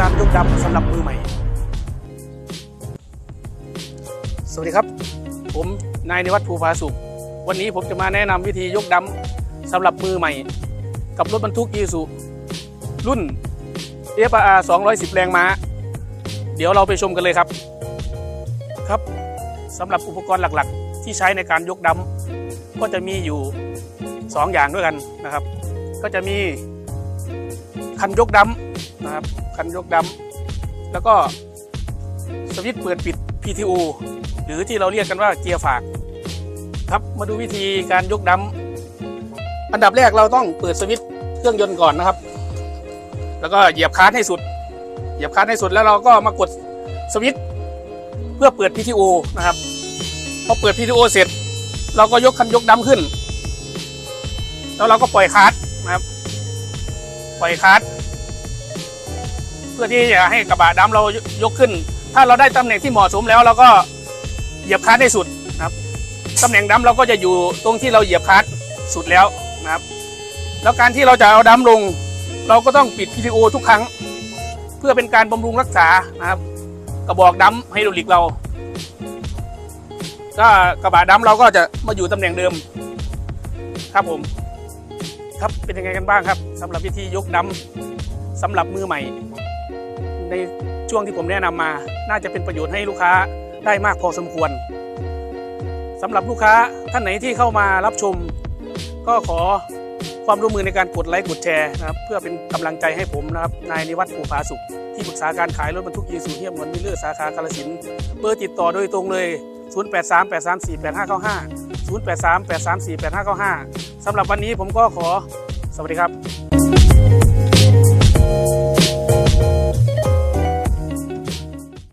การยกดำสำหรับมือใหม่ สวัสดีครับ ผมนายนวัฒน์ภูภาสุข วันนี้ผมจะมาแนะนำวิธียกดำสำหรับมือใหม่ กับรถบรรทุกอีสุรุ่น FR 210 แรงม้า เดี๋ยวเราไปชมกันเลยครับ ครับสำหรับอุปกรณ์หลักๆ ที่ใช้ในการยกดำก็จะมีอยู่ 2 อย่างด้วยกันนะครับ ก็จะมีคันยกดำนะครับ คันยกดำแล้วก็สวิตช์เปิดปิด PTO หรือที่เราเรียกกันว่าเกียร์ฝาก ครับมาดูวิธีการยกดำอันดับแรกเราต้องเปิดสวิตช์เครื่องยนต์ก่อนนะครับ แล้วก็เหยียบคลันให้สุด เหยียบคลันให้สุดแล้วเราก็มากดสวิตช์เพื่อเปิด PTO นะครับพอเปิด PTO เสร็จ เราก็ยกคันยกดำขึ้น แล้วเราก็ปล่อยคลัสนะครับ ปล่อยคลัสเพื่อที่จะให้กระบะดำเรายกขึ้น ถ้าเราได้ตำแหน่งที่เหมาะสมแล้วเราก็เหยียบคัสให้สุดนะครับตำแหน่งดำเราก็จะอยู่ตรงที่เราเหยียบคัสสุดแล้วนะครับ แล้วการที่เราจะเอาดำลง เราก็ต้องปิด PTO ทุกครั้ง เพื่อเป็นการบำรุงรักษานะครับ กระบอกดำไฮดรอลิกเราก็กระบะดำเราก็จะมาอยู่ตำแหน่งเดิมครับผม ครับเป็นยังไงกันบ้างครับสำหรับวิธียกดำสำหรับมือใหม่ ในช่วงที่ผมแนะนำมา น่าจะเป็นประโยชน์ให้ลูกค้าได้มากพอสมควรสำหรับลูกค้าท่านไหนที่เข้ามารับชม ก็ขอความร่วมมือในการกดไลค์กดแชร์นะครับเพื่อเป็นกำลังใจให้ผมนะครับนายนิวัฒน์ภูผาสุข ที่ปรึกษาการขายรถบรรทุกยีสูเฮียมเหมือนมิลเลอร์สาขากาลสินเบอร์ติดต่อโดยตรงเลย 0838348595 0838348595 สำหรับวันนี้ผมก็ขอสวัสดีครับ